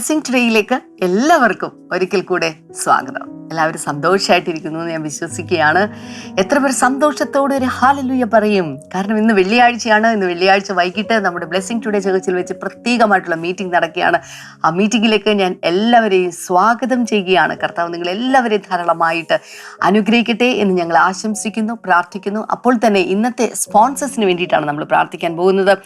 Blessing ട്രീയിലേക്ക് എല്ലാവർക്കും ഒരിക്കൽ കൂടെ സ്വാഗതം. എല്ലാവരും സന്തോഷമായിട്ടിരിക്കുന്നു എന്ന് ഞാൻ വിശ്വസിക്കുകയാണ്. എത്ര പേർ സന്തോഷത്തോടെ ഒരു ഹാലലുയ പറയും. കാരണം ഇന്ന് വെള്ളിയാഴ്ചയാണ്. ഇന്ന് വെള്ളിയാഴ്ച വൈകിട്ട് നമ്മുടെ ബ്ലെസ്സിങ് ടുഡേ ചർച്ചിൽ വെച്ച് പ്രത്യേകമായിട്ടുള്ള മീറ്റിംഗ് നടക്കുകയാണ്. ആ മീറ്റിങ്ങിലേക്ക് ഞാൻ എല്ലാവരെയും സ്വാഗതം ചെയ്യുകയാണ്. കർത്താവ് നിങ്ങൾ എല്ലാവരെയും ധാരാളമായിട്ട് അനുഗ്രഹിക്കട്ടെ എന്ന് ഞങ്ങൾ ആശംസിക്കുന്നു പ്രാർത്ഥിക്കുന്നു. അപ്പോൾ തന്നെ ഇന്നത്തെ സ്പോൺസേഴ്സിന് വേണ്ടിയിട്ടാണ് നമ്മൾ പ്രാർത്ഥിക്കാൻ പോകുന്നത്.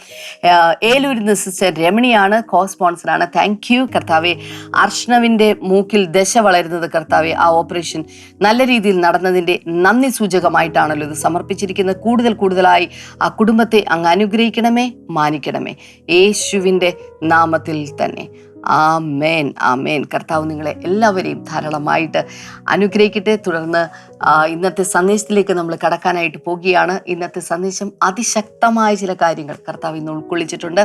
നിന്ന് സിസ്റ്റർ രമണിയാണ് കോ സ്പോൺസറാണ് താങ്ക് യു കർത്താവെ അർഷ്ണവിന്റെ മൂക്കിൽ ദശ വളരുന്നത് കർത്താവെ ആ ഓപ്പറേഷൻ നല്ല രീതിയിൽ നടന്നതിന്റെ നന്ദി സൂചകമായിട്ടാണല്ലോ ഇത് സമർപ്പിച്ചിരിക്കുന്ന കൂടുതൽ കൂടുതലായി ആ കുടുംബത്തെ അങ്ങ് അനുഗ്രഹിക്കണമേ മാനിക്കണമേ. യേശുവിന്റെ നാമത്തിൽ തന്നെ. ആമേൻ ആമേൻ. കർത്താവ് നിങ്ങളെ എല്ലാവരെയും ധാരാളമായിട്ട് അനുഗ്രഹിക്കട്ടെ. തുടർന്ന് ഇന്നത്തെ സന്ദേശത്തിലേക്ക് നമ്മൾ കടക്കാനായിട്ട് പോകുകയാണ് ഇന്നത്തെ സന്ദേശം അതിശക്തമായ ചില കാര്യങ്ങൾ കർത്താവ് ഇന്ന് ഉൾക്കൊള്ളിച്ചിട്ടുണ്ട്.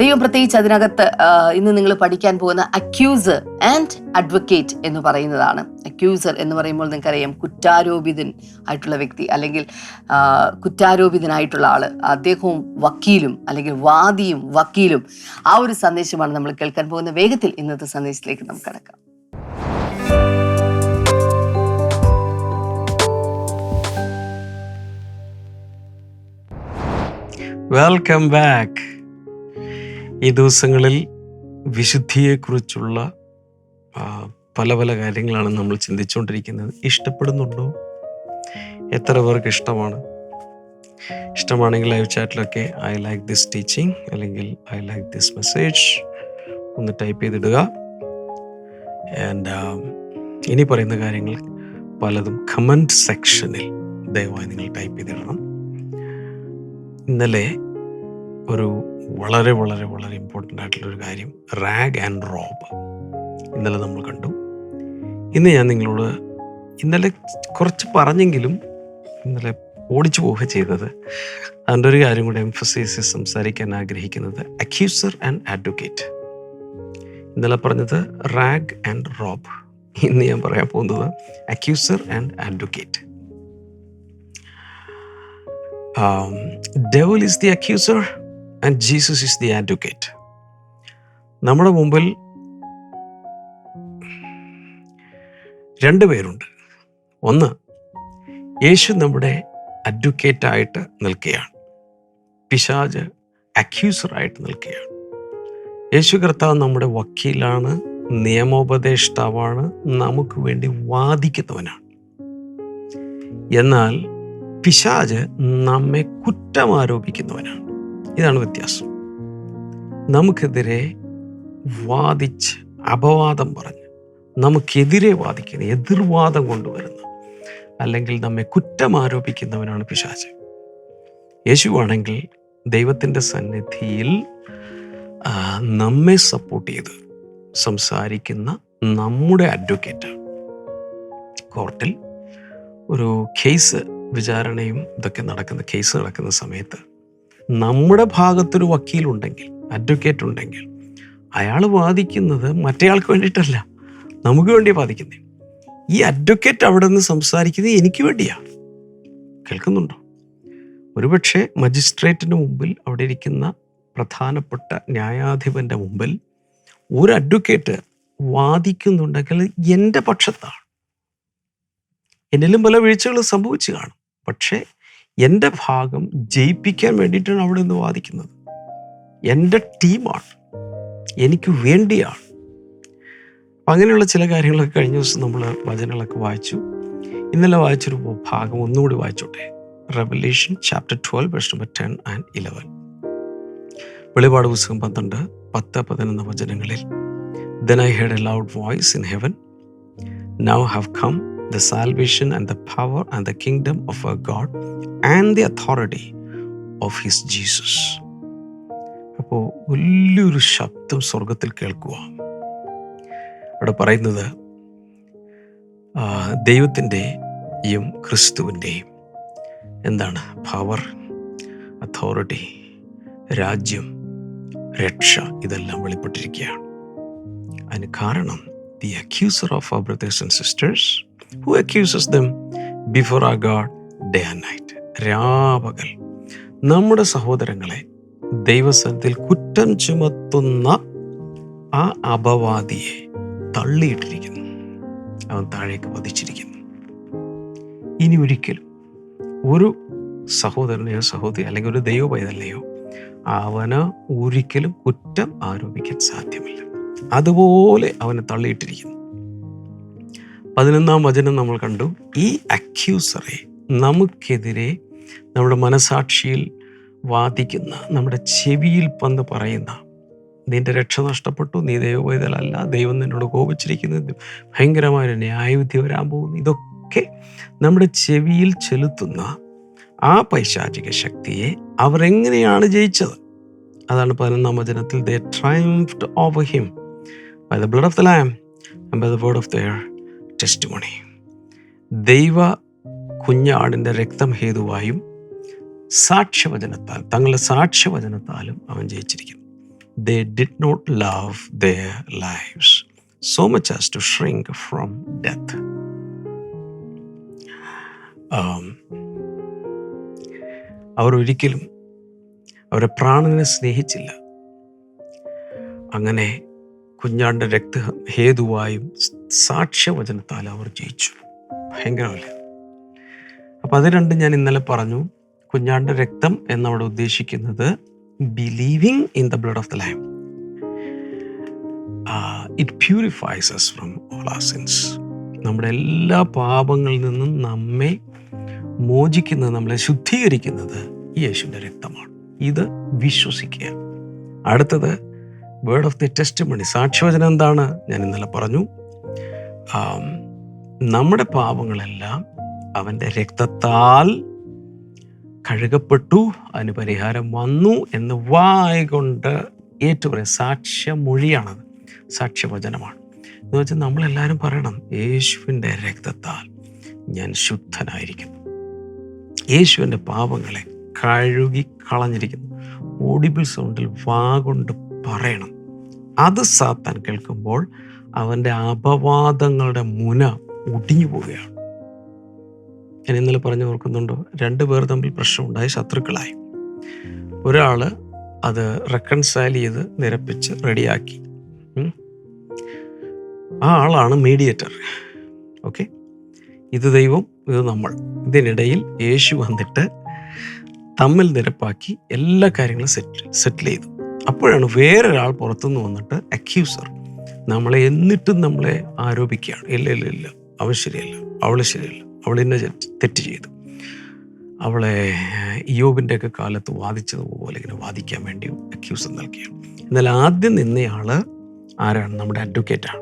ദൈവം പ്രത്യേകിച്ച് അതിനകത്ത് ഇന്ന് നിങ്ങൾ പഠിക്കാൻ പോകുന്ന അക്യൂസർ ആൻഡ് അഡ്വക്കേറ്റ് എന്ന് പറയുന്നതാണ്. അക്യൂസർ എന്ന് പറയുമ്പോൾ നിങ്ങൾക്കറിയാം കുറ്റാരോപിതൻ ആയിട്ടുള്ള വ്യക്തി അല്ലെങ്കിൽ കുറ്റാരോപിതനായിട്ടുള്ള ആൾ അദ്ദേഹവും വക്കീലും അല്ലെങ്കിൽ വാദിയും വക്കീലും ആ ഒരു സന്ദേശമാണ് നമ്മൾ കേൾക്കാൻ പോകുന്ന വേഗത്തിൽ ഇന്നത്തെ സന്ദേശത്തിലേക്ക് നമുക്ക് കടക്കാം. വെൽക്കം ബാക്ക് ഈ ദിവസങ്ങളിൽ വിശുദ്ധിയെക്കുറിച്ചുള്ള പല പല കാര്യങ്ങളാണ് നമ്മൾ ചിന്തിച്ചുകൊണ്ടിരിക്കുന്നത്. ഇഷ്ടപ്പെടുന്നുണ്ടോ? എത്ര പേർക്ക് ഇഷ്ടമാണ്? ഇഷ്ടമാണെങ്കിൽ ലൈവ് ചാറ്റിലൊക്കെ ഐ ലൈക്ക് ദിസ് ടീച്ചിങ് അല്ലെങ്കിൽ ഐ ലൈക്ക് ദിസ് മെസ്സേജ് ഒന്ന് ടൈപ്പ് ചെയ്തിടുക. ആൻഡ് ഇനി പറയുന്ന കാര്യങ്ങൾ പലതും കമന്റ് സെക്ഷനിൽ ദയവായി നിങ്ങൾ ടൈപ്പ് ചെയ്തിടണം. ഇന്നലെ ഒരു വളരെ വളരെ വളരെ ഇമ്പോർട്ടന്റ് ആയിട്ടുള്ളൊരു കാര്യം റാഗ് ആൻഡ് റോബ് ഇന്നലെ നമ്മൾ കണ്ടു. ഇന്ന് ഞാൻ നിങ്ങളോട് ഇന്നലെ കുറച്ച് പറഞ്ഞെങ്കിലും ഇന്നലെ ഓടിച്ചു പോവുക ചെയ്തത്. അതിന്റെ ഒരു കാര്യം കൂടെ എംഫസൈസ് സംസാരിക്കാൻ ആഗ്രഹിക്കുന്നത് അക്യൂസർ ആൻഡ് അഡ്വക്കേറ്റ് ഇന്നലെ പറഞ്ഞത് റാഗ് ആൻഡ് റോബ്. ഇന്ന് ഞാൻ പറയാൻ പോകുന്നത് accuser and advocate. Devil devil the accuser and Jesus Jesus the advocate. നമ്മുടെ മുമ്പിൽ രണ്ട് പേരുണ്ട്. ഒന്ന് യേശു നമ്മുടെ അഡ്വക്കേറ്റായിട്ട് നിൽക്കുകയാണ്. പിശാജ് അക്യൂസറായിട്ട് നിൽക്കുകയാണ്. യേശു കർത്താവ് നമ്മുടെ വക്കീലാണ് നിയമോപദേഷ്ടാവാണ് നമുക്ക് വേണ്ടി വാദിക്കുന്നവനാണ്. എന്നാൽ പിശാജ് നമ്മെ കുറ്റം ആരോപിക്കുന്നവനാണ്. ഇതാണ് വ്യത്യാസം. നമുക്കെതിരെ വാദിച്ച് അപവാദം പറഞ്ഞ് നമുക്കെതിരെ വാദിക്കുന്ന എതിർവാദം കൊണ്ടുവരുന്ന അല്ലെങ്കിൽ നമ്മെ കുറ്റം ആരോപിക്കുന്നവനാണ് പിശാജ് യേശുവാണെങ്കിൽ ദൈവത്തിന്റെ സന്നിധിയിൽ നമ്മെ സപ്പോർട്ട് ചെയ്ത് സംസാരിക്കുന്ന നമ്മുടെ അഡ്വക്കേറ്റ് കോർട്ടിൽ ഒരു കേസ് വിചാരണയും ഇതൊക്കെ നടക്കുന്ന കേസ് നടക്കുന്ന സമയത്ത് നമ്മുടെ ഭാഗത്തൊരു വക്കീലുണ്ടെങ്കിൽ അഡ്വക്കേറ്റ് ഉണ്ടെങ്കിൽ അയാൾ വാദിക്കുന്നത് മറ്റേയാൾക്ക് വേണ്ടിയിട്ടല്ല നമുക്ക് വേണ്ടി വാദിക്കുന്നത് ഈ അഡ്വക്കേറ്റ് അവിടെ നിന്ന് സംസാരിക്കുന്നത് എനിക്ക് വേണ്ടിയാ. കേൾക്കുന്നുണ്ടോ? ഒരുപക്ഷെ മജിസ്ട്രേറ്റിന് മുമ്പിൽ അവിടെ ഇരിക്കുന്ന പ്രധാനപ്പെട്ട ന്യായാധിപന്റെ മുമ്പിൽ ഒരു അഡ്വക്കേറ്റ് വാദിക്കുന്നുണ്ടെങ്കിൽ എന്റെ പക്ഷത്താണ്. എന്നിലും പല വീഴ്ചകൾ സംഭവിച്ചു കാണും. പക്ഷേ എന്റെ ഭാഗം ജയിപ്പിക്കാൻ വേണ്ടിയിട്ടാണ് അവിടെ നിന്ന് വാദിക്കുന്നത്. എന്റെ ടീമാണ്. എനിക്ക് വേണ്ടിയാണ്. അങ്ങനെയുള്ള ചില കാര്യങ്ങളൊക്കെ കഴിഞ്ഞ ദിവസം നമ്മൾ വചനങ്ങളൊക്കെ വായിച്ചു. ഇന്നലെ വായിച്ചൊരു ഭാഗം ഒന്നുകൂടി വായിച്ചോട്ടെ. റെവല്യൂഷൻ ചാപ്റ്റർ ട്വൽവ് വെസ്റ്റ് നമ്പർ ടെൻ ആൻഡ് ഇലവൻ വെളിപാട് പുസ്തകം പന്ത്രണ്ട് പത്ത് പതിനൊന്ന് വചനങ്ങളിൽ then I heard a loud voice in heaven now have come the salvation and the power and the kingdom of a God and the authority of his Jesus അപ്പോൾ വലിയൊരു ശബ്ദം സ്വർഗത്തിൽ കേൾക്കുക അവിടെ പറയുന്നത് ദൈവത്തിന്റെയും ക്രിസ്തുവിന്റെയും എന്താണ്? പവർ അതോറിറ്റി രാജ്യം രക്ഷ ഇതെല്ലാം വെളിപ്പെട്ടിരിക്കുകയാണ്. അതിന് കാരണം the accuser of our brothers and sisters who accuses them before our God day and night രാപകൽ നമ്മുടെ സഹോദരങ്ങളെ ദൈവസനത്തിൽ കുറ്റം ചുമത്തുന്ന ആ അപവാദിയെ തള്ളിയിട്ടിരിക്കുന്നു. അവൻ താഴേക്ക് വധിച്ചിരിക്കുന്നു. ഇനി ഒരിക്കലും ഒരു സഹോദരനെയോ സഹോദരി അല്ലെങ്കിൽ ഒരു ദൈവ പൈതലിനെയോ അവന് ഒരിക്കലും കുറ്റം ആരോപിക്കാൻ സാധ്യമല്ല. അതുപോലെ അവനെ തള്ളിയിട്ടിരിക്കുന്നു. പതിനൊന്നാം വചനം നമ്മൾ കണ്ടു. ഈ അക്യൂസറെ നമുക്കെതിരെ നമ്മുടെ മനസാക്ഷിയിൽ വാദിക്കുന്ന നമ്മുടെ ചെവിയിൽ പന്ത് പറയുന്ന നിന്റെ രക്ഷ നഷ്ടപ്പെട്ടു നീ ദൈവവേദലല്ല ദൈവം നിന്നോട് കോപിച്ചിരിക്കുന്നത് ഭയങ്കരമായ ന്യായവിധി വരാൻ പോകുന്നു ഇതൊക്കെ നമ്മുടെ ചെവിയിൽ ചെലുത്തുന്ന ആ പൈശാചിക ശക്തിയെ അവർ എങ്ങനെയാണ് ജയിച്ചത്? അതാണ് പതിനൊന്നാം വചനത്തിൽ they triumphed over him by the blood of the lamb by the word of their testimony ദൈവ കുഞ്ഞാടിന്റെ രക്തം ഹേതുവായും സാക്ഷ്യവചനത്താൽ തങ്ങളുടെ സാക്ഷ്യവചനത്താലും അവൻ ജയിച്ചിരിക്കുന്നു. They did not love their lives so much as to shrink from death അവർ ഒരിക്കലും അവരെ പ്രാണനെ സ്നേഹിച്ചില്ല. അങ്ങനെ കുഞ്ഞാണ്ട രക്ത ഹേതുവായും സാക്ഷ്യവചനത്താൽ അവർ ജയിച്ചു. ഭയങ്കരമല്ലേ? അപ്പം അത് രണ്ടും ഞാൻ ഇന്നലെ പറഞ്ഞു. കുഞ്ഞാണ്ട രക്തം എന്നവിടെ ഉദ്ദേശിക്കുന്നത് believing in the blood of the lamb it purifies us from all our sins നമ്മുടെ എല്ലാ പാപങ്ങളിൽ നിന്നും നമ്മെ മോചിക്കുന്നത് നമ്മളെ ശുദ്ധീകരിക്കുന്നത് യേശുവിന്റെ രക്തമാണ്. ഇത് വിശ്വസിക്കുക. അടുത്തത് word of the testimony സാക്ഷ്യവചനം എന്താണ്? ഞാൻ ഇന്നലെ പറഞ്ഞു. നമ്മുടെ പാപങ്ങളെല്ലാം അവന്റെ രക്തത്താൽ കഴുകപ്പെട്ടു അതിന് പരിഹാരം വന്നു എന്ന് വായ കൊണ്ട് ഏറ്റുപറയും. സാക്ഷ്യമൊഴിയാണത്. സാക്ഷ്യവചനമാണ് എന്ന് വെച്ചാൽ നമ്മളെല്ലാവരും പറയണം യേശുവിന്റെ രക്തത്താൽ ഞാൻ ശുദ്ധനായിരിക്കുന്നു. യേശുവിന്റെ പാപങ്ങളെ കഴുകി കളഞ്ഞിരിക്കുന്നു. ഓഡിബിൾ സൗണ്ടിൽ വാ കൊണ്ട് പറയണം. അത് സാത്താൻ കേൾക്കുമ്പോൾ അവന്റെ അപവാദങ്ങളുടെ മുന ഒടിഞ്ഞു പോവുകയാണ്. ഞാൻ ഇന്നലെ പറഞ്ഞു ഓർക്കുന്നുണ്ടോ? രണ്ട് പേർ തമ്മിൽ പ്രശ്നമുണ്ടായി ശത്രുക്കളായി. ഒരാൾ അത് റെക്കൺസൈൽ ചെയ്ത് നിരപ്പിച്ച് റെഡിയാക്കി ആ ആളാണ് മീഡിയേറ്റർ ഓക്കെ ഇത് ദൈവം ഇത് നമ്മൾ. ഇതിനിടയിൽ യേശു വന്നിട്ട് തമ്മിൽ നിരപ്പാക്കി എല്ലാ കാര്യങ്ങളും സെറ്റ് സെറ്റിൽ ചെയ്തു. അപ്പോഴാണ് വേറൊരാൾ പുറത്തുനിന്ന് വന്നിട്ട് അക്യൂസർ നമ്മളെ എന്നിട്ടും നമ്മളെ ആരോപിക്കുകയാണ്. ഇല്ല ഇല്ല ഇല്ല. അവൻ ശരിയല്ല. അവൾ ശരിയല്ല. അവൾ ഇന്ന തെറ്റ് ചെയ്തു. അവളെ യോബിന്റെയൊക്കെ കാലത്ത് വാദിച്ചതുപോലെ ഇങ്ങനെ വാദിക്കാൻ വേണ്ടി അക്യൂസർ നൽകിയാണ്. എന്നാൽ ആദ്യം നിന്നയാൾ ആരാണ്? നമ്മുടെ അഡ്വക്കേറ്റാണ്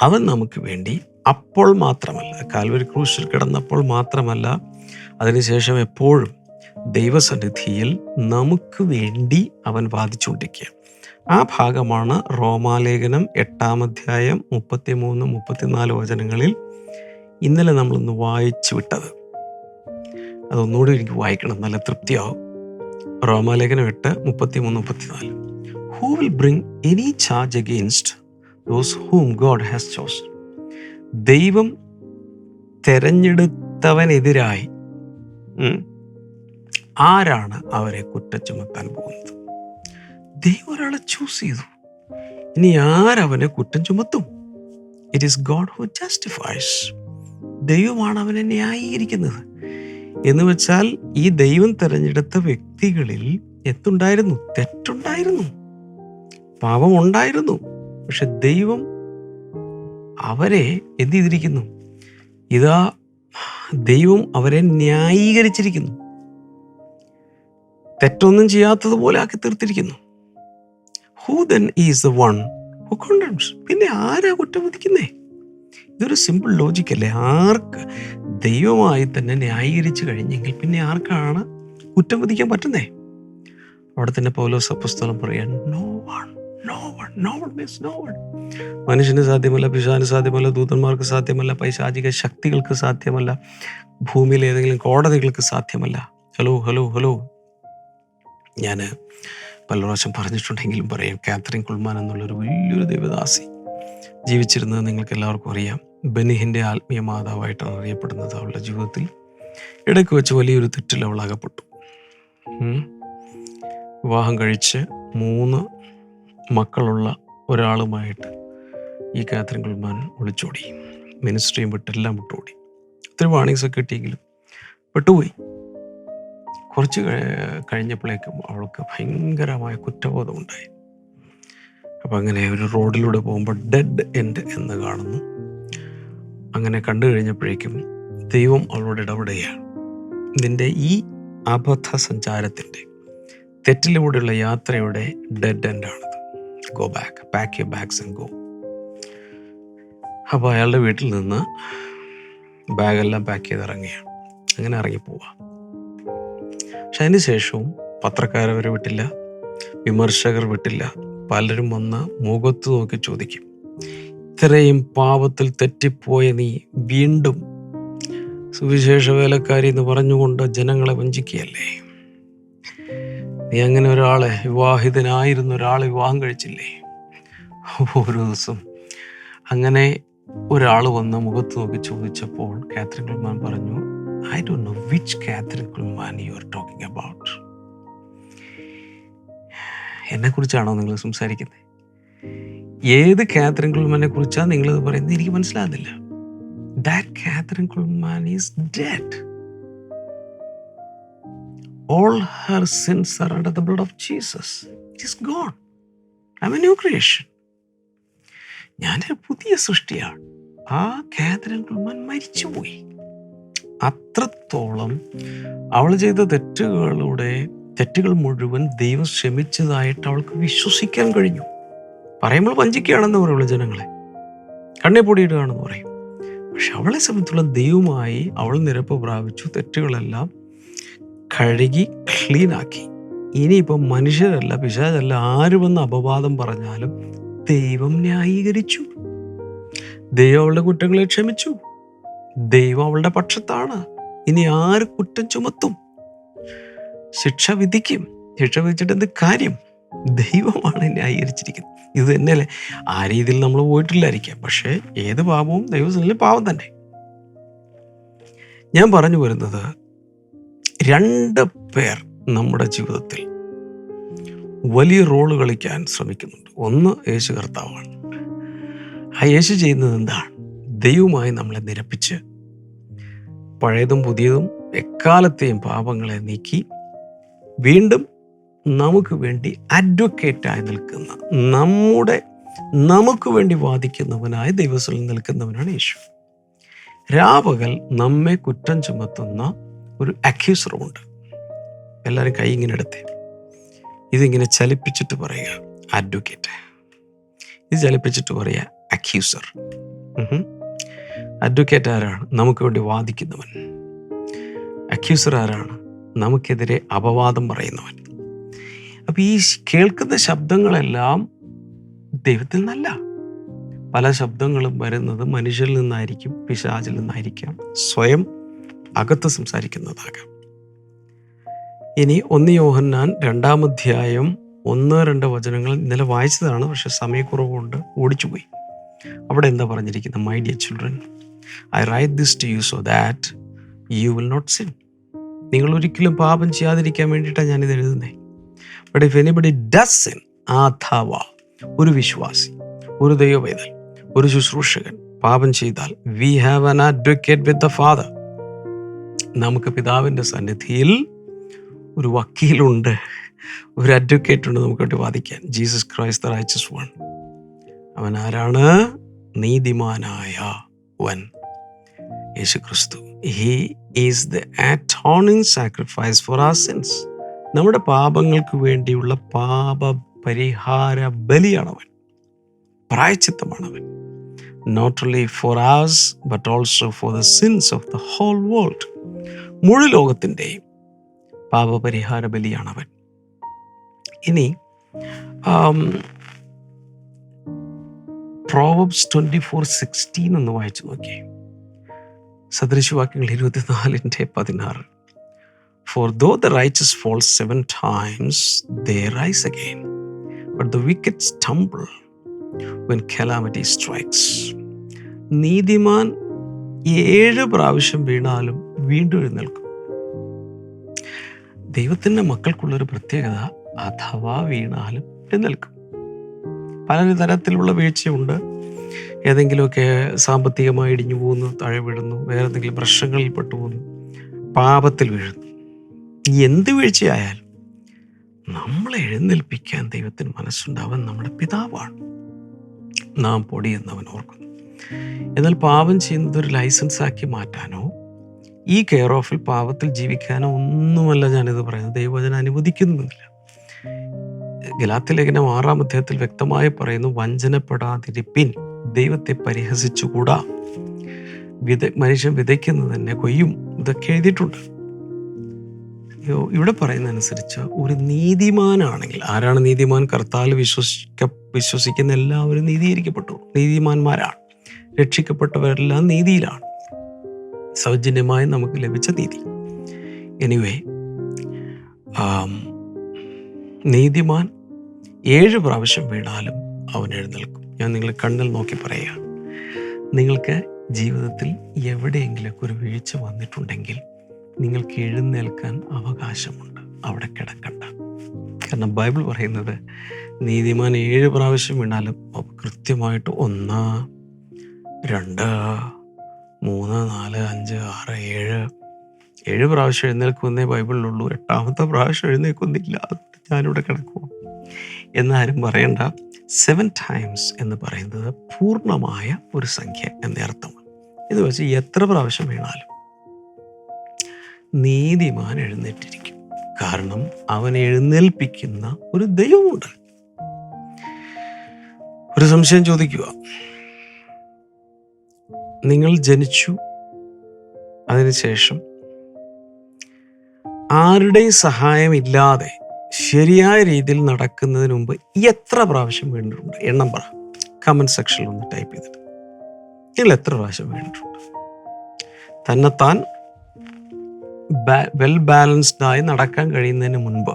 അവൻ നമുക്ക് വേണ്ടി അപ്പോൾ മാത്രമല്ല കാൽവരി ക്രൂശിൽ കിടന്നപ്പോൾ മാത്രമല്ല അതിനുശേഷം എപ്പോഴും ദൈവസന്നിധിയിൽ നമുക്ക് വേണ്ടി അവൻ വാദിച്ചുകൊണ്ടിരിക്കുക. ആ ഭാഗമാണ് റോമാലേഖനം എട്ടാം അധ്യായം മുപ്പത്തിമൂന്ന് മുപ്പത്തിനാല് വചനങ്ങളിൽ ഇന്നലെ നമ്മളൊന്ന് വായിച്ചു വിട്ടത്. അതൊന്നുകൂടി എനിക്ക് വായിക്കണം നല്ല തൃപ്തിയാവും. റോമാലേഖനം എട്ട് മുപ്പത്തിമൂന്ന് മുപ്പത്തിനാല്. Who will bring any charge against those whom God has chosen ദൈവം തെരഞ്ഞെടുത്തവനെതിരായി ആരാണ് അവരെ കുറ്റം ചുമത്താൻ പോകുന്നത്? ദൈവം ഒരാളെ ചൂസ് ചെയ്തു. ഇനി ആരവനെ കുറ്റം ചുമത്തും? It is God who justifies ദൈവമാണ് അവനെ ന്യായീകരിക്കുന്നത്. എന്ന് വെച്ചാൽ ഈ ദൈവം തിരഞ്ഞെടുത്ത വ്യക്തികളിൽ എന്തുണ്ടായിരുന്നു തെറ്റുണ്ടായിരുന്നു പാപം ഉണ്ടായിരുന്നു പക്ഷെ ദൈവം അവരെ എന്ത് ചെയ്തിരിക്കുന്നു? ഇതാ ദൈവം അവരെ ന്യായീകരിച്ചിരിക്കുന്നു. തെറ്റൊന്നും ചെയ്യാത്തതുപോലെ ആക്കി തീർത്തിരിക്കുന്നു. Who then is the one who പിന്നെ ആരാ കുറ്റം വിധിക്കുന്നേ? ഇതൊരു സിമ്പിൾ ലോജിക് അല്ലേ? ആർക്ക് ദൈവമായി തന്നെ ന്യായീകരിച്ചു കഴിഞ്ഞെങ്കിൽ പിന്നെ ആർക്കാണ് കുറ്റം വിധിക്കാൻ പറ്റുന്നേ? അവിടെ തന്നെ പൗലോസ് പുസ്തകം പറയാൻ നോ വൺ മനുഷ്യന് സാധ്യമല്ല പിശാന് സാധ്യമല്ല ദൂതന്മാർക്ക് സാധ്യമല്ല പൈശാചിക ശക്തികൾക്ക് സാധ്യമല്ല ഭൂമിയിലെ ഏതെങ്കിലും കോടതികൾക്ക് സാധ്യമല്ല. ഹലോ ഹലോ ഹലോ ഞാൻ പല പ്രാവശ്യം പറഞ്ഞിട്ടുണ്ടെങ്കിലും പറയാം കാത്രിൻ കുൾമാൻ എന്നുള്ളൊരു വലിയൊരു ദേവദാസി ജീവിച്ചിരുന്നത് നിങ്ങൾക്ക് എല്ലാവർക്കും അറിയാം. ബെനിഹിന്റെ ആത്മീയ മാതാവായിട്ടാണ് അറിയപ്പെടുന്നത്. അവളുടെ ജീവിതത്തിൽ ഇടയ്ക്ക് വെച്ച് വലിയൊരു തെറ്റിൽ അവൾ അകപ്പെട്ടു. വിവാഹം കഴിച്ച് മൂന്ന് മക്കളുള്ള ഒരാളുമായിട്ട് ഈ കാത്രിൻ കുൽമാൻ ഒളിച്ചോടി മിനിസ്ട്രിയും വിട്ടെല്ലാം വിട്ടോടി. ഒത്തിരി വാണിങ്സ് ഒക്കെ കിട്ടിയെങ്കിലും വിട്ടുപോയി കുറച്ച് കഴിഞ്ഞപ്പോഴേക്കും അവൾക്ക് ഭയങ്കരമായ കുറ്റബോധം ഉണ്ടായി. അപ്പം അങ്ങനെ ഒരു റോഡിലൂടെ പോകുമ്പോൾ ഡെഡ് എൻഡ് എന്ന് കാണുന്നു. അങ്ങനെ കണ്ടു കഴിഞ്ഞപ്പോഴേക്കും ദൈവം അവളോട് ഇടപെടുകയാണ്. ഇതിന്റെ ഈ അബദ്ധ സഞ്ചാരത്തിന്റെ തെറ്റിലൂടെയുള്ള യാത്രയുടെ dead എൻഡാണിത് go back pack you bags and go അപ്പോൾ അയാളുടെ വീട്ടിൽ നിന്ന് ബാഗെല്ലാം പാക്ക് ചെയ്ത് ഇറങ്ങിയാണ് അങ്ങനെ ഇറങ്ങിപ്പോവാ പക്ഷെ അതിന് ശേഷവും പത്രക്കാരവർ വിട്ടില്ല. വിമർശകർ വിട്ടില്ല. പലരും വന്ന് മുഖത്ത് നോക്കി ചോദിക്കും. ഇത്രയും പാപത്തിൽ തെറ്റിപ്പോയ നീ വീണ്ടും സുവിശേഷ വേലക്കാരി എന്ന് പറഞ്ഞുകൊണ്ട് ജനങ്ങളെ വഞ്ചിക്കുകയല്ലേ? നീ അങ്ങനെ ഒരാളെ വിവാഹിതനായിരുന്ന ഒരാളെ വിവാഹം കഴിച്ചില്ലേ? ഒരു ദിവസം അങ്ങനെ ഒരാൾ വന്ന് മുഖത്ത് നോക്കി ചോദിച്ചപ്പോൾ കാത്രിൻ കുൽമാൻ പറഞ്ഞു I do know which Kathryn Kuhlman you are talking about എന്നെ കുറിച്ചാണോ നിങ്ങൾ സംസാരിക്കുന്നത് ഏത് കാത്രിൻ കുൽമാനെ കുറിച്ചാണ് നിങ്ങളിത് പറയുന്നത്? എനിക്ക് മനസ്സിലാകുന്നില്ല. That Kathryn Kuhlman is dead all her sins are under the blood of Jesus. It gone I am a new creation. ഞാനൊരു പുതിയ സൃഷ്ടിയാണ്. ആ കാതറിൻ കുൽമാൻ മരിച്ചുപോയി. അത്രത്തോളം അവൾ ചെയ്ത തെറ്റുകളുടെ തെറ്റുകൾ മുഴുവൻ ദൈവം ക്ഷമിച്ചതായിട്ട് അവൾക്ക് വിശ്വസിക്കാൻ കഴിഞ്ഞു. പറയുമ്പോൾ വഞ്ചിക്കുകയാണെന്ന് പറയുള്ളൂ ജനങ്ങളെ. കണ്ണെ പൊടിയിടുകയാണെന്ന് പറയും. പക്ഷെ അവളെ സംബന്ധിച്ചുള്ള ദൈവമായി അവൾ നിരപ്പ് പ്രാപിച്ചു. തെറ്റുകളെല്ലാം കഴുകി ക്ലീനാക്കി. ഇനിയിപ്പം മനുഷ്യരല്ല പിശാചല്ല ആര് വന്ന് അപവാദം പറഞ്ഞാലും ദൈവം ന്യായീകരിച്ചു. ദൈവം അവളുടെ കുറ്റങ്ങളെ ക്ഷമിച്ചു. ദൈവം അവളുടെ പക്ഷത്താണ്. ഇനി ആര് കുറ്റം ചുമത്തും? ശിക്ഷ വിധിക്കും. ശിക്ഷ വിധിച്ചിട്ട് എന്ത് കാര്യം? ദൈവമാണ് ന്യായീകരിച്ചിരിക്കുന്നത്. ഇത് തന്നെയല്ലേ? ആ രീതിയിൽ നമ്മൾ പോയിട്ടില്ലായിരിക്കാം. പക്ഷേ ഏത് പാപവും ദൈവത്തിൽ പാപം തന്നെ. ഞാൻ പറഞ്ഞു വരുന്നത് രണ്ട് പേർ നമ്മുടെ ജീവിതത്തിൽ വലിയ റോൾ കളിക്കാൻ ശ്രമിക്കുന്നുണ്ട്. ഒന്ന് യേശു കർത്താവാണ്. ആ യേശു ചെയ്യുന്നത് എന്താണ്? ദൈവമായി നമ്മളെ നിരപ്പിച്ച് പഴയതും പുതിയതും എക്കാലത്തെയും പാപങ്ങളെ നീക്കി വീണ്ടും നമുക്ക് വേണ്ടി അഡ്വക്കേറ്റായി നിൽക്കുന്ന നമ്മുടെ നമുക്ക് വേണ്ടി വാദിക്കുന്നവനായ ദൈവസ്വലിൽ നിൽക്കുന്നവനാണ് യേശു. രാപകൽ നമ്മെ കുറ്റം ചുമത്തുന്ന ഒരു അക്യൂസറുമുണ്ട് എല്ലാവരും കൈ ഇങ്ങനെ എടുത്തേ. ഇതിങ്ങനെ ചലിപ്പിച്ചിട്ട് പറയുക അഡ്വക്കേറ്റ് ഇത് ചലിപ്പിച്ചിട്ട് പറയുക അക്യൂസർ അഡ്വക്കേറ്റ് ആരാണ്? നമുക്ക് വേണ്ടി വാദിക്കുന്നവൻ. അക്യൂസർ ആരാണ്? നമുക്കെതിരെ അപവാദം പറയുന്നവൻ. അപ്പോൾ ഈ കേൾക്കുന്ന ശബ്ദങ്ങളെല്ലാം ദൈവത്തിൽ നിന്നല്ല. പല ശബ്ദങ്ങളും വരുന്നത് മനുഷ്യരിൽ നിന്നായിരിക്കും പിശാചിൽ നിന്നായിരിക്കാം. സ്വയം അകത്ത് സംസാരിക്കുന്നതാകാം. ഇനി ഒന്ന് യോഹന്നാൻ രണ്ടാമധ്യായം ഒന്ന് രണ്ട് വചനങ്ങൾ ഇന്നലെ വായിച്ചതാണ് പക്ഷെ സമയക്കുറവ് കൊണ്ട് ഓടിച്ചുപോയി. അവിടെ എന്താ പറഞ്ഞിരിക്കുന്നത് my dear children I write this to you so that you will not sin നിങ്ങൾ ഒരിക്കലും പാപം ചെയ്യാതിരിക്കാൻ വേണ്ടിയിട്ടാണ് ഞാനിത് എഴുതുന്നത് but if anybody does sin അഥവാ ഒരു വിശ്വാസി ഒരു ദൈവവേദൻ ഒരു ശുശ്രൂഷകൻ പാപം ചെയ്താൽ we have an advocate with the Father നമുക്ക് പിതാവിന്റെ സന്നിധിയിൽ ഒരു വക്കീലുണ്ട് ഒരു അഡ്വക്കേറ്റ് ഉണ്ട് നമുക്ക് വേണ്ടി വാദിക്കാൻ. Jesus Christ righteous one. അവൻ ആരാണ്? നീതിമാനായ വൻ. യേശു ക്രിസ്തു he is the atoning sacrifice for our sins നമ്മുടെ പാപങ്ങൾക്ക് വേണ്ടിയുള്ള പാപ പരിഹാര ബലിയാണവൻ പ്രായച്ചിത്തമാണവൻ not only for us but also for the sins of the whole world മുഴു ലോകത്തിന്റെയും പാപപരിഹാര ബലിയാണവൻ. ഇനി പ്രോവബ്സ് ട്വന്റി ഫോർ സിക്സ്റ്റീൻ എന്ന് വായിച്ചു നോക്കിയേ. സദൃശവാക്യങ്ങൾ ഇരുപത്തിനാലിന്റെ പതിനാറ്. For though the righteous fall seven times they rise again but the wicked stumble when calamity strikes നീതിമാൻ ഏഴ് പ്രാവശ്യം വീണാലും വീണ്ടും എഴുന്നേൽക്കും. ദൈവത്തിന്റെ മക്കൾക്കുള്ളൊരു പ്രത്യേകത അഥവാ വീണാലും എഴുന്നേൽക്കും. പല തരത്തിലുള്ള വീഴ്ചയുണ്ട്. ഏതെങ്കിലുമൊക്കെ സാമ്പത്തികമായി ഇടിഞ്ഞു പോകുന്നു താഴെ വീഴുന്നു വേറെ എന്തെങ്കിലും പ്രശ്നങ്ങളിൽ പെട്ടു പോകുന്നു പാപത്തിൽ വീഴുന്നു. എന്ത് വീഴ്ചയായാലും നമ്മളെ എഴുന്നേൽപ്പിക്കാൻ ദൈവത്തിന് മനസ്സുണ്ടാവാൻ നമ്മുടെ പിതാവാണ്. നാം പൊടി എന്നവൻ ഓർക്കുന്നു. എന്നാൽ പാപം ചെയ്യുന്നത് ഒരു ലൈസൻസ് ആക്കി മാറ്റാനോ ഈ കെയർ ഓഫിൽ പാപത്തിൽ ജീവിക്കാനോ ഒന്നുമല്ല ഞാനിത് പറയുന്നത്. ദൈവവചനം അനുവദിക്കുന്നുമില്ല. ഗലാത്തിലേഖനം ആറാം അധ്യായത്തിൽ വ്യക്തമായി പറയുന്നു വഞ്ചനപ്പെടാതിരിപ്പിൻ ദൈവത്തെ പരിഹസിച്ചുകൂടാ. വിത മനുഷ്യൻ വിതയ്ക്കുന്നത് തന്നെ കൊയ്യും. ഇതൊക്കെ എഴുതിയിട്ടുണ്ട്. ഇവിടെ പറയുന്ന അനുസരിച്ച് ഒരു നീതിമാനാണെങ്കിൽ ആരാണ് നീതിമാൻ? കർത്താൽ വിശ്വസിക്ക വിശ്വസിക്കുന്ന എല്ലാവരും നീതീകരിക്കപ്പെട്ടു. നീതിമാന്മാരാണ്. രക്ഷിക്കപ്പെട്ടവരെല്ലാം നീതിയിലാണ്. സൗജന്യമായി നമുക്ക് ലഭിച്ച നീതി. എനിവേ നീതിമാൻ ഏഴ് പ്രാവശ്യം വീണാലും അവൻ എഴുന്നേൽക്കും. ഞാൻ നിങ്ങളെ കണ്ണിൽ നോക്കി പറയുക നിങ്ങൾക്ക് ജീവിതത്തിൽ എവിടെയെങ്കിലൊക്കെ ഒരു വീഴ്ച വന്നിട്ടുണ്ടെങ്കിൽ നിങ്ങൾക്ക് എഴുന്നേൽക്കാൻ അവകാശമുണ്ട്. അവിടെ കിടക്കണ്ട. കാരണം ബൈബിൾ പറയുന്നത് നീതിമാൻ ഏഴ് പ്രാവശ്യം വീണാലും കൃത്യമായിട്ട് ഒന്ന് രണ്ട് മൂന്ന് നാല് അഞ്ച് ആറ് ഏഴ്. ഏഴ് പ്രാവശ്യം എഴുന്നേൽക്കുന്നേ ബൈബിളിലുള്ളൂ എട്ടാമത്തെ പ്രാവശ്യം എഴുന്നേൽക്കുന്നില്ല. ഞാനിവിടെ കിടക്കുക എന്നാരും പറയണ്ട. സെവൻ ടൈംസ് എന്ന് പറയുന്നത് പൂർണമായ ഒരു സംഖ്യ എന്ന അർത്ഥമാണ്. ഇത് വെച്ച് എത്ര പ്രാവശ്യം വീണാലും നീതിമാൻ എഴുന്നേറ്റിരിക്കും. കാരണം അവൻ എഴുന്നേൽപ്പിക്കുന്ന ഒരു ദൈവമുണ്ട്. ഒരു സംശയം ചോദിക്കുക നിങ്ങൾ ജനിച്ചു. അതിനുശേഷം ആരുടെയും സഹായമില്ലാതെ ശരിയായ രീതിയിൽ നടക്കുന്നതിന് മുമ്പ് എത്ര പ്രാവശ്യം വീണിട്ടുണ്ട് എണ്ണം പറ. കമന്റ് സെക്ഷനിൽ ഒന്ന് ടൈപ്പ് ചെയ്തിട്ട്. നിങ്ങൾ എത്ര പ്രാവശ്യം വീണിട്ടുണ്ട് തന്നെത്താൻ വെൽ ബാലൻസ്ഡ് ആയി നടക്കാൻ കഴിയുന്നതിന് മുൻപ്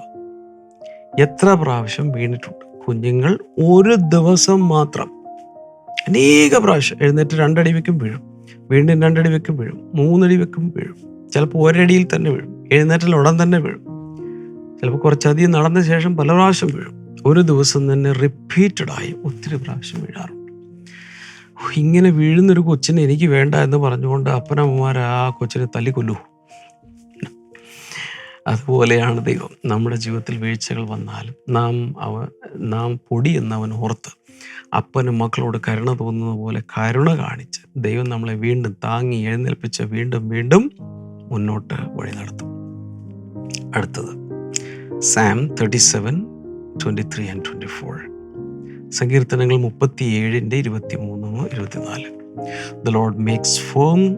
എത്ര പ്രാവശ്യം വീണിട്ടുണ്ട് കുഞ്ഞുങ്ങൾ ഒരു ദിവസം മാത്രം അനേക പ്രാവശ്യം എഴുന്നേറ്റ് രണ്ടടി വെക്കും വീഴും. വീണ്ടും രണ്ടടി വെക്കും വീഴും. മൂന്നടി വെക്കും വീഴും. ചിലപ്പോൾ ഒരടിയിൽ തന്നെ വീഴും. എഴുന്നേറ്റൽ ഉടൻ തന്നെ വീഴും. ചിലപ്പോൾ കുറച്ചധികം നടന്ന ശേഷം പല പ്രാവശ്യം വീഴും. ഒരു ദിവസം തന്നെ റിപ്പീറ്റഡായി ഒത്തിരി പ്രാവശ്യം വീഴാറുണ്ട്. ഇങ്ങനെ വീഴുന്നൊരു കൊച്ചിനെ എനിക്ക് വേണ്ട എന്ന് പറഞ്ഞുകൊണ്ട് അപ്പനമ്മമാർ ആ കൊച്ചിനെ തല്ലിക്കൊല്ലൂ അതുപോലെയാണ് ദൈവം. നമ്മുടെ ജീവിതത്തിൽ വീഴ്ചകൾ വന്നാലും നാം അവ നാം പൊടി എന്നവൻ ഓർത്ത് അപ്പനും മക്കളോട് കരുണ തോന്നുന്ന പോലെ കരുണ കാണിച്ച് ദൈവം നമ്മളെ വീണ്ടും താങ്ങി എഴുന്നേൽപ്പിച്ച് വീണ്ടും വീണ്ടും മുന്നോട്ട് വഴി നടത്തും. അടുത്തത് Psalm thirty seven twenty three and twenty four സങ്കീർത്തനങ്ങൾ മുപ്പത്തി ഏഴിന്റെ ഇരുപത്തി മൂന്ന് ഇരുപത്തിനാല്. The Lord makes firm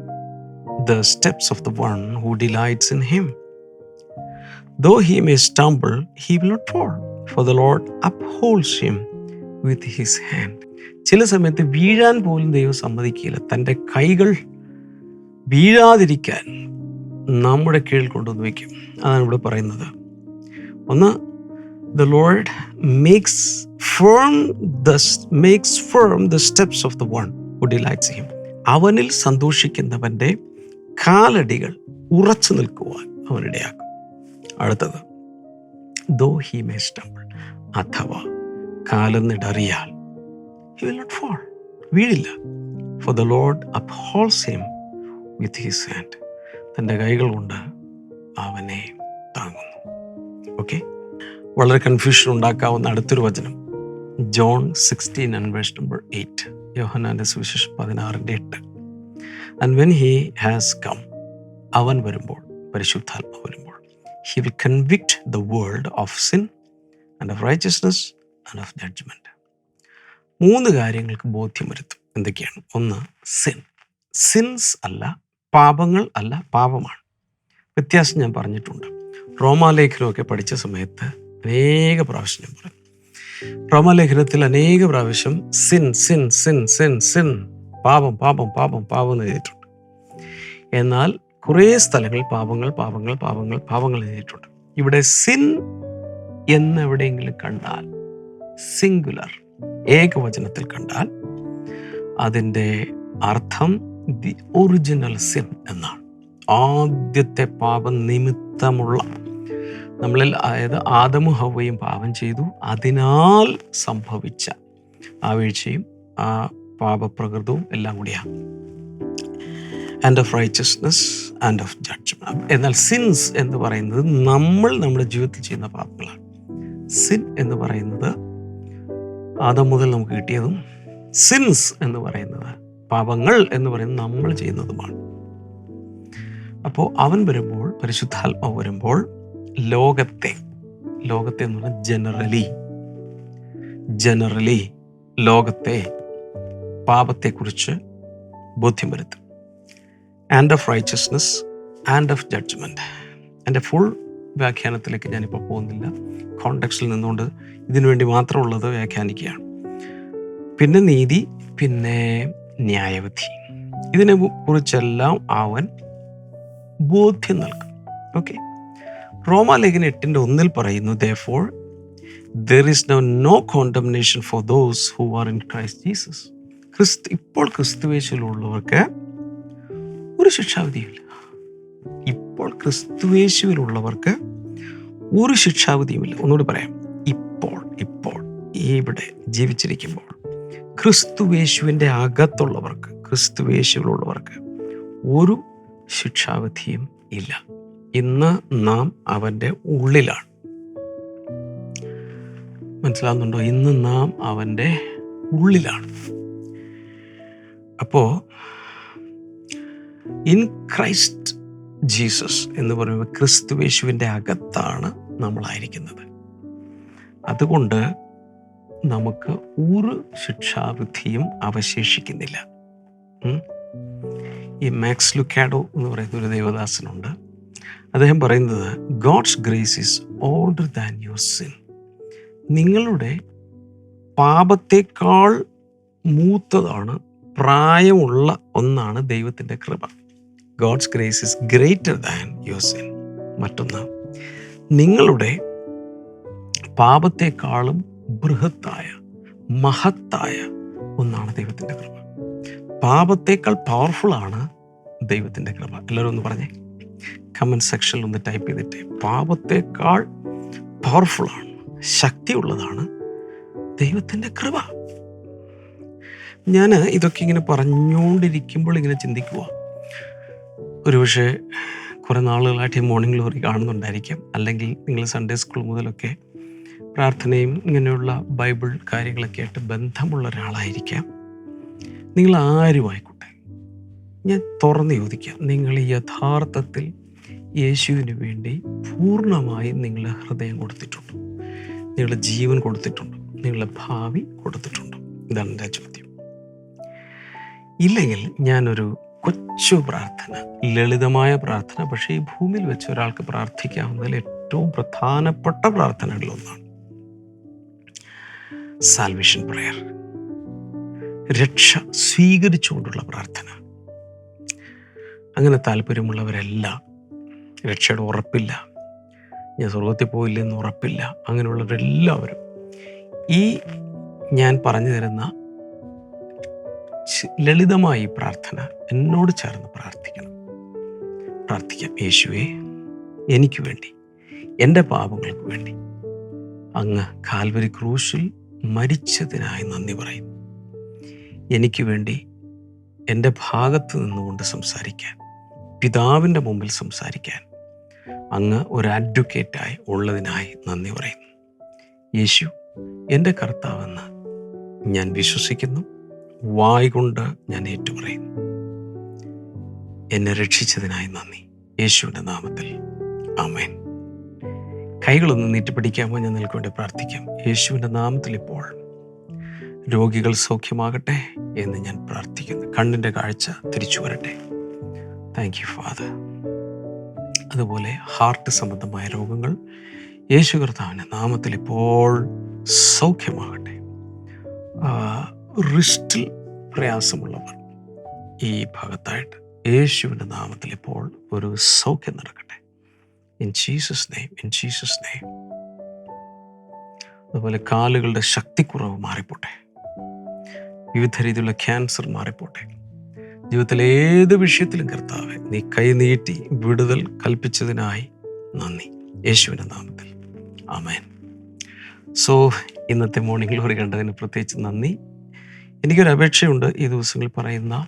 the steps of the one who delights in him though he may stumble he will not fall for the Lord upholds him with his hand ചില സമയത്ത് വീഴാൻ പോലും ദൈവം സമ്മതിക്കില്ല തന്റെ കൈകൾ വീഴാതിരിക്കാൻ നമ്മുടെ കീഴിൽ കൊണ്ടുവന്ന് വയ്ക്കും. അതാണ് ഇവിടെ പറയുന്നത്. ഒന്ന് the Lord makes firm the makes firm the steps of the one who delights him അവനിൽ സന്തോഷിക്കുന്നവന്റെ കാലടികൾ ഉറച്ചു നിൽക്കുവാൻ അവനിടയാക്കും. അടുത്തത് ദോ ഹി മേ സ്റ്റംബിൾ അഥവാ കാലെന്നിടറിയാൽ he will not fall വീഴില്ല. For the Lord upholds him with his hand തന്റെ കൈകൾ കൊണ്ട് അവനെ താങ്ങുന്നു. ഓക്കെ വളരെ കൺഫ്യൂഷൻ ഉണ്ടാക്കാവുന്ന അടുത്തൊരു വചനം. John sixteen and number eight യോഹനാന്റെ സുവിശേഷം പതിനാറിന്റെ എട്ട്. And when he has come അവൻ വരുമ്പോൾ പരിശുദ്ധാത്മ വരുമ്പോൾ he will convict the world of sin and of righteousness and of judgment മൂന്ന് കാര്യങ്ങൾക്ക് ബോധ്യം വരുത്തും എന്തൊക്കെയാണ്? ഒന്ന് സിൻ സിൻസ് അല്ല പാപങ്ങൾ അല്ല പാപമാണ്. വ്യത്യാസം ഞാൻ പറഞ്ഞിട്ടുണ്ട്. റോമാലേഖനമൊക്കെ പഠിച്ച സമയത്ത് അനേക പ്രാവശ്യം ഞാൻ പറഞ്ഞു. റോമാലേഖനത്തിൽ അനേക പ്രാവശ്യം sin sin sin sin sin പാപം പാപം പാപം പാപം എന്ന് എഴുതിയിട്ടുണ്ട്. എന്നാൽ കുറേ സ്ഥലങ്ങളിൽ പാപങ്ങൾ പാപങ്ങൾ പാപങ്ങൾ പാപങ്ങൾ എഴുതിയിട്ടുണ്ട്. ഇവിടെ സിൻ എന്നെവിടെയെങ്കിലും കണ്ടാൽ സിംഗുലർ ഏകവചനത്തിൽ കണ്ടാൽ അതിന്റെ അർത്ഥം ദി ഒറിജിനൽ സിൻ എന്നാണ്. ആദ്യത്തെ പാപം നിമിത്തമുള്ള നമ്മളിൽ അതായത് ആദമു ഹവയും പാപം ചെയ്തു. അതിനാൽ സംഭവിച്ച ആ വീഴ്ചയും ആ പാപപ്രകൃതവും എല്ലാം കൂടിയാണ്. And of righteousness and of judgment എന്നാൽ സിൻസ് എന്ന് പറയുന്നത് നമ്മൾ നമ്മുടെ ജീവിതത്തിൽ ചെയ്യുന്ന പാപങ്ങളാണ്. സിൻ എന്ന് പറയുന്നത് ആദം മുതൽ നമുക്ക് കിട്ടിയതും സിൻസ് എന്ന് പറയുന്നത് പാപങ്ങൾ എന്ന് പറയുന്നത് നമ്മൾ ചെയ്യുന്നതുമാണ്. അപ്പോൾ അവൻ വരുമ്പോൾ പരിശുദ്ധാത്മാവ് വരുമ്പോൾ ലോകത്തെ ലോകത്തെ എന്ന് പറഞ്ഞാൽ ജനറലി ജനറലി ലോകത്തെ പാപത്തെക്കുറിച്ച് ബോധ്യം വരുത്തും and of righteousness and of judgment എന്റെ ഫുൾ വ്യാഖ്യാനത്തിലേക്ക് ഞാനിപ്പോൾ പോകുന്നില്ല. കോണ്ടക്സ്റ്റിൽ നിന്നുകൊണ്ട് ഇതിനു വേണ്ടി മാത്രമുള്ളത് വ്യാഖ്യാനിക്കുകയാണ്. പിന്നെ നീതി പിന്നെ ന്യായവിധി. ഇതിനെ കുറിച്ചെല്ലാം അവൻ ബോധ്യം നൽകും. ഓക്കെ റോമാലേഖന എട്ടിന്റെ ഒന്നിൽ പറയുന്നു therefore there is no no condemnation for those who are in Christ Jesus ക്രിസ്തു ഇപ്പോൾ ക്രിസ്തുവേശിലുള്ളവർക്ക് ഒരു ശിക്ഷാവിധിയില്ല ഇപ്പോൾ ക്രിസ്തുവേശുവിലുള്ളവർക്ക് ഒരു ശിക്ഷാവിധിയുമില്ല. ഒന്നുകൂടി പറയാം. ഇപ്പോൾ ഇപ്പോൾ ഇവിടെ ജീവിച്ചിരിക്കുമ്പോൾ ക്രിസ്തുവേശുവിന്റെ അകത്തുള്ളവർക്ക് ക്രിസ്തുവേശുവിലുള്ളവർക്ക് ഒരു ശിക്ഷാവിധിയും ഇല്ല. ഇന്ന് നാം അവന്റെ ഉള്ളിലാണ്. മനസ്സിലാവുന്നുണ്ടോ? ഇന്ന് നാം അവന്റെ ഉള്ളിലാണ്. അപ്പോൾ ഇൻ ക്രൈസ്റ്റ് ജീസസ് എന്ന് പറയുമ്പോൾ ക്രിസ്തുവേശുവിന്റെ അകത്താണ് നമ്മളായിരിക്കുന്നത്. അതുകൊണ്ട് നമുക്ക് ഒരു ശിക്ഷാവിധിയും അവശേഷിക്കുന്നില്ല. ഈ മാക്സ് ലുക്കാഡോ എന്ന് പറയുന്ന ഒരു ദേവദാസനുണ്ട്. അദ്ദേഹം പറയുന്നത് God's grace is older than your sin. നിങ്ങളുടെ പാപത്തേക്കാൾ മൂത്തതാണ് പ്രായമുള്ള ഒന്നാണ് ദൈവത്തിന്റെ കൃപ. God's grace is greater than your sin മറ്റൊന്ന് നിങ്ങളുടെ പാപത്തെക്കാളും ബൃഹത്തായ മഹത്തായ ഒന്നാണ് ദൈവത്തിന്റെ കൃപ. പാപത്തേക്കാൾ പവർഫുൾ ആണ് ദൈവത്തിന്റെ കൃപ. എല്ലാവരും ഒന്ന് പറഞ്ഞേ. കമന്റ് സെക്ഷനിൽ ഒന്ന് ടൈപ്പ് ചെയ്തിട്ട് പാപത്തേക്കാൾ പവർഫുള്ളാണ് ശക്തിയുള്ളതാണ് ദൈവത്തിന്റെ കൃപ. ഞാൻ ഇതൊക്കെ ഇങ്ങനെ പറഞ്ഞുകൊണ്ടിരിക്കുമ്പോൾ ഇങ്ങനെ ചിന്തിക്കുക ഒരുപക്ഷെ കുറേ നാളുകളായിട്ട് ഈ മോർണിംഗ് ഗ്ലോറി കാണുന്നുണ്ടായിരിക്കാം. അല്ലെങ്കിൽ നിങ്ങൾ സൺഡേ സ്കൂൾ മുതലൊക്കെ പ്രാർത്ഥനയും ഇങ്ങനെയുള്ള ബൈബിൾ കാര്യങ്ങളൊക്കെ ആയിട്ട് ബന്ധമുള്ള ഒരാളായിരിക്കാം. നിങ്ങൾ ആരുമായിക്കോട്ടെ ഞാൻ തുറന്ന് ചോദിക്കാം നിങ്ങൾ യഥാർത്ഥത്തിൽ യേശുവിന് വേണ്ടി പൂർണമായും നിങ്ങളുടെ ഹൃദയം കൊടുത്തിട്ടുണ്ട്. നിങ്ങളുടെ ജീവൻ കൊടുത്തിട്ടുണ്ട്. നിങ്ങളുടെ ഭാവി കൊടുത്തിട്ടുണ്ട്. ഇതാണ് എന്റെ ചോദ്യം ഇല്ലെങ്കിൽ ഞാനൊരു കൊച്ചു പ്രാർത്ഥന ലളിതമായ പ്രാർത്ഥന പക്ഷേ ഈ ഭൂമിയിൽ വെച്ച് ഒരാൾക്ക് പ്രാർത്ഥിക്കാവുന്നതിൽ ഏറ്റവും പ്രധാനപ്പെട്ട പ്രാർത്ഥനകളിൽ ഒന്നാണ്. സാൽവേഷൻ പ്രയർ രക്ഷ സ്വീകരിച്ചുകൊണ്ടുള്ള പ്രാർത്ഥന. അങ്ങനെ താല്പര്യമുള്ളവരെല്ലാം രക്ഷയുടെ ഉറപ്പില്ല. ഞാൻ സ്വർഗത്തിൽ പോയില്ലെന്ന് ഉറപ്പില്ല. അങ്ങനെയുള്ളവരെല്ലാവരും ഈ ഞാൻ പറഞ്ഞു തരുന്ന ലളിതമായ പ്രാർത്ഥന. എന്നോട് ചേർന്ന് പ്രാർത്ഥിക്കണം. പ്രാർത്ഥിക്കാം യേശുവേ എനിക്ക് വേണ്ടി എന്റെ പാപങ്ങൾക്ക് വേണ്ടി അങ്ങ് കാൽവരി ക്രൂശിൽ മരിച്ചതിനായി നന്ദി പറയുന്നു. എനിക്ക് വേണ്ടി എന്റെ ഭാഗത്ത് നിന്നുകൊണ്ട് സംസാരിക്കാൻ പിതാവിന്റെ മുമ്പിൽ സംസാരിക്കാൻ അങ്ങ് ഒരു അഡ്വക്കേറ്റായി ഉള്ളതിനായി നന്ദി പറയുന്നു. യേശു എന്റെ കർത്താവെന്ന് ഞാൻ വിശ്വസിക്കുന്നു. വായ് കൊണ്ട് ഞാൻ ഏറ്റുപറയുന്നു എന്നെ രക്ഷിച്ചതിനായി നന്ദി. യേശുവിന്റെ നാമത്തിൽ. അമേൻ കൈകളൊന്ന് നീട്ടിപ്പിടിക്കാമോ ഞാൻ നിങ്ങൾക്ക് വേണ്ടി പ്രാർത്ഥിക്കാം. യേശുവിന്റെ നാമത്തിൽ ഇപ്പോൾ രോഗികൾ സൗഖ്യമാകട്ടെ എന്ന് ഞാൻ പ്രാർത്ഥിക്കുന്നു. കണ്ണിന്റെ കാഴ്ച തിരിച്ചു വരട്ടെ. താങ്ക് യു ഫാദർ അതുപോലെ ഹാർട്ട് സംബന്ധമായ രോഗങ്ങൾ യേശു കർത്താവിന്റെ നാമത്തിൽ ഇപ്പോൾ സൗഖ്യമാകട്ടെ. റിസ്റ്റിൽ പ്രയാസമുള്ളവർ. ഈ ഭാഗത്തായിട്ട് യേശുവിന്റെ നാമത്തിൽ ഇപ്പോൾ ഒരു സൗഖ്യം നടക്കട്ടെ. In Jesus name in Jesus name അതുപോലെ കാലുകളുടെ ശക്തിക്കുറവ് മാറിപ്പോട്ടെ. വിവിധ രീതിയിലുള്ള ക്യാൻസർ മാറിപ്പോട്ടെ. ജീവിതത്തിലെ ഏത് വിഷയത്തിലും കർത്താവെ നീ കൈനീട്ടി വിടുതൽ കൽപ്പിച്ചതിനായി നന്ദി. യേശുവിന്റെ നാമത്തിൽ. ആമേൻ. സോ ഇന്നത്തെ മോർണിംഗ് ഒരു കണ്ടതിന് പ്രത്യേകിച്ച് നന്ദി. എനിക്കൊരു അപേക്ഷയുണ്ട് ഈ ദിവസങ്ങളിൽ പറയുന്ന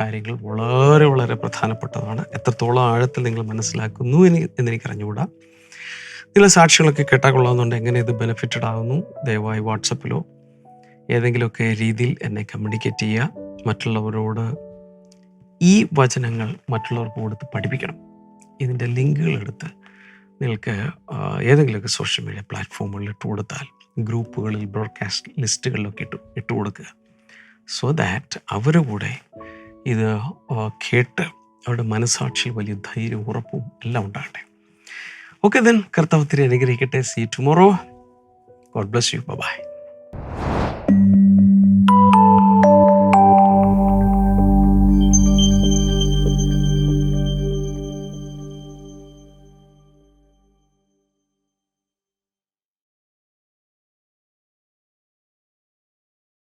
കാര്യങ്ങൾ വളരെ വളരെ പ്രധാനപ്പെട്ടതാണ്. എത്രത്തോളം ആഴത്തിൽ നിങ്ങൾ മനസ്സിലാക്കുന്നു എന്ന് എന്നെനിക്ക് അറിഞ്ഞുകൂടാ ചില സാക്ഷികളൊക്കെ കേട്ടാൽ കൊള്ളാമെന്നുണ്ട് എങ്ങനെ ഇത് ബെനിഫിറ്റഡ് ആകുന്നു ദയവായി വാട്സപ്പിലോ ഏതെങ്കിലുമൊക്കെ രീതിയിൽ എന്നെ കമ്മ്യൂണിക്കേറ്റ് ചെയ്യുക. മറ്റുള്ളവരോട് ഈ വചനങ്ങൾ മറ്റുള്ളവർക്ക് കൊടുത്ത് പഠിപ്പിക്കണം. ഇതിന്റെ ലിങ്കുകൾ എടുത്ത് നിങ്ങൾക്ക് ഏതെങ്കിലുമൊക്കെ സോഷ്യൽ മീഡിയ പ്ലാറ്റ്ഫോമുകളിൽ ഇട്ട് കൊടുത്താൽ ഗ്രൂപ്പുകളിൽ ബ്രോഡ്കാസ്റ്റ് ലിസ്റ്റുകളിലൊക്കെ ഇട്ട് ഇട്ട് കൊടുക്കുക. സോ ദാറ്റ് അവരുടെ കൂടെ ഇത് കേട്ട് അവരുടെ മനസാക്ഷിയിൽ വലിയ ധൈര്യവും ഉറപ്പും എല്ലാം ഉണ്ടാകട്ടെ. ഓക്കെ ദെൻ കർത്താവ് ഒത്തിരി അനുഗ്രഹിക്കട്ടെ. See tomorrow God bless you bye